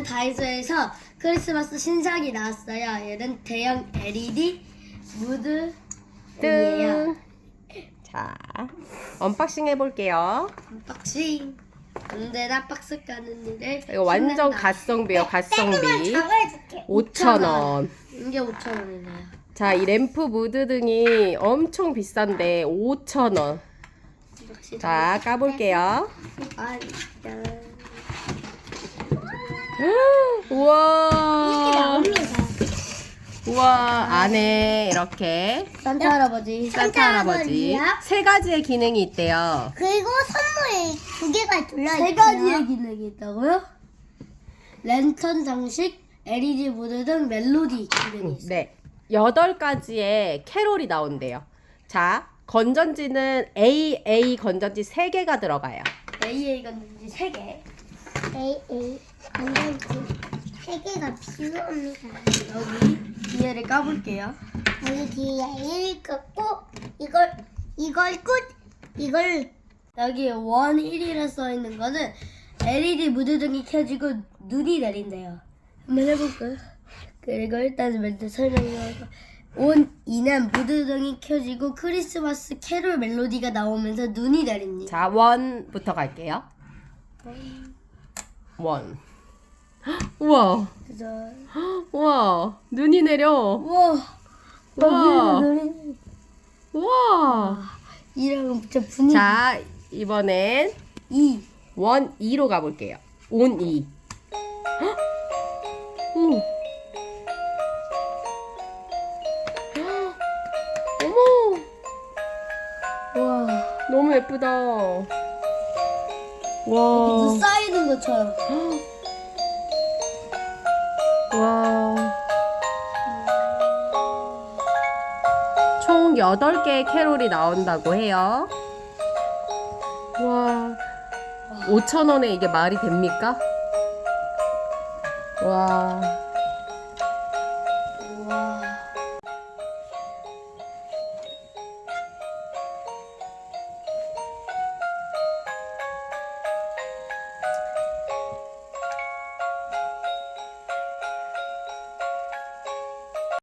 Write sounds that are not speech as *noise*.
오늘은 다이소에서 크리스마스 신상이 나왔어요. 얘는 대형 LED 무드이에요. 뜬. 자, 언박싱 해볼게요. 언박싱. 언제나 박스 까는 일을 이거 완전 신난다. 가성비요, 가성비. 잡아줄게. 5,000원. 이게 5천 원이네요. 자, 이 램프 무드 등이 엄청 비싼데 5,000원. 역시 자, 까볼게요. 아, 우와. 나옵니다. 우와, 안에 이렇게 산타 할아버지. 산타 할아버지 할아버지야? 세 가지의 기능이 있대요. 그리고 선물이 두 개가 들려 세 가지의 기능이 있다고요? 랜턴 장식, LED 무드 등 멜로디 기능이 있어요. 네. 여덟 가지의 캐롤이 나온대요. 자, 건전지는 AA 건전지 세개가 들어가요. AA 건지 3개. A A 건전지 세 개가 필요합니다. 여기 뒤에를 까볼게요. 여기 뒤에 1 긋고 이걸 이걸 끝 이걸 여기 원 1이라 써 있는 거는 LED 무드 등이 켜지고 눈이 내린대요. 한번 해볼까요? 그리고 일단 먼저 설명해서 온 2는 무드 등이 켜지고 크리스마스 캐롤 멜로디가 나오면서 눈이 내립니다. 자, 원부터 갈게요. 원. 헉, 우와. 짜잔. 우와. 눈이 내려. 우와. 우와. 눈이 우와. 이랑 진짜 분위기 자, 이번엔 2. 원 2로 가볼게요. 온 2. 헉! *gasps* 오. 헉! *gasps* 어머, 와. 너무 예쁘다. 눈 와, 쌓이는 것처럼. 와. 총 8개의 캐롤이 나온다고 해요. 와, 5,000원에 이게 말이 됩니까? 와.